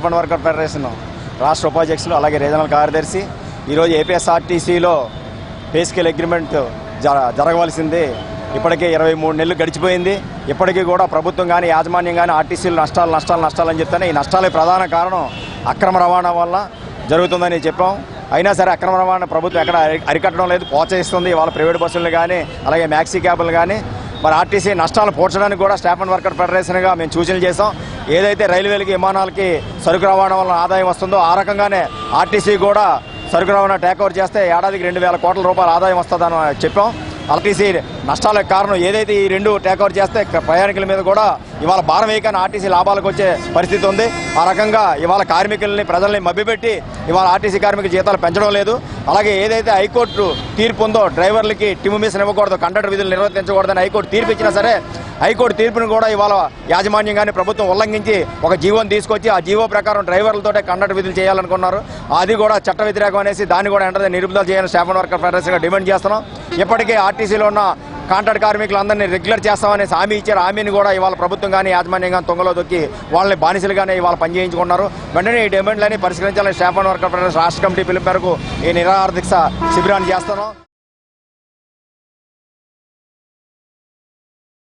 Staff worker federation రాష్ట్ర ఉపాధ్యక్షులు అలాగే రీజనల్ కార్యదర్శి. ఈరోజు ఏపీఎస్ఆర్టీసీలో పే స్కేల్ అగ్రిమెంట్ జరగవలసింది. ఇప్పటికే ఇరవై మూడు నెలలు గడిచిపోయింది. ఇప్పటికీ కూడా ప్రభుత్వం కానీ యాజమాన్యం కానీ ఆర్టీసీలు నష్టాలు నష్టాలు నష్టాలు అని చెప్తానే ఈ నష్టాలే ప్రధాన కారణం అక్రమ రవాణా వల్ల జరుగుతుందని చెప్పాం. అయినా సరే అక్రమ రవాణా ప్రభుత్వం ఎక్కడ అరికట్టడం లేదు ప్రోత్సహిస్తుంది. వాళ్ళ ప్రైవేట్ బస్సులు కానీ అలాగే మ్యాక్సీ క్యాబులు కానీ మరి ఆర్టీసీ నష్టాలు పోడ్చడానికి కూడా స్టాఫ్ అండ్ వర్కర్ ఫెడరేషన్గా మేము సూచనలు చేసాం ఏదైతే రైల్వేలకి విమానాలకి సరుకు రవాణా వల్ల ఆదాయం వస్తుందో ఆ రకంగానే ఆర్టీసీ కూడా సరుకు రవాణా టేక్ ఓవర్ చేస్తే ఏడాదికి రెండు వేల కోట్ల రూపాయల ఆదాయం వస్తుందని చెప్పాం. ఆర్టీసీ నష్టాలకు కారణం ఏదైతే ఈ రెండు టేక్ చేస్తే ప్రయాణికుల మీద కూడా ఇవాళ భారం వేయకని ఆర్టీసీ లాభాలకు వచ్చే పరిస్థితి ఉంది. ఆ రకంగా ఇవాళ కార్మికుల్ని ప్రజల్ని మభ్యపెట్టి ఇవాళ ఆర్టీసీ కార్మిక జీతాలు పెంచడం లేదు. అలాగే ఏదైతే హైకోర్టు తీర్పు ఉందో డ్రైవర్లకి టిమ్ మిషన్ ఇవ్వకూడదు కండక్టర్ విధులు నిర్వర్తించకూడదని హైకోర్టు తీర్పు ఇచ్చినా సరే హైకోర్టు తీర్పును కూడా ఇవాళ యాజమాన్యం కానీ ప్రభుత్వం ఉల్లంఘించి ఒక జీవోని తీసుకొచ్చి ఆ జీవో ప్రకారం డ్రైవర్లతోటే కండక్టర్ విధులు చేయాలనుకున్నారు. అది కూడా చట్ట వ్యతిరేకం అనేసి దాన్ని కూడా వెంటనే నిరుపుదల చేయాలని స్టాఫ్ వర్కర్ ఫెడరేషన్గా డిమాండ్ చేస్తున్నాం. ఇప్పటికే ఆర్టీసీలో ఉన్న కాంట్రాక్ట్ కార్మికులందరినీ రెగ్యులర్ చేస్తామని హామీ ఇచ్చారు. హామీని కూడా ఇవాళ ప్రభుత్వం కానీ యాజమాన్యం కానీ తొంగలో దొక్కి వాళ్ళని బానిసలుగానే ఇవాళ పనిచేయించుకున్నారు. వెంటనే ఈ డిమాండ్లని పరిష్కరించాలని స్టాఫ్ వర్కర్ ఫెడరేషన్ రాష్ట్ర కమిటీ పిలుపు మేరకు ఈ నిరాహార శిబిరాన్ని చేస్తున్నాం.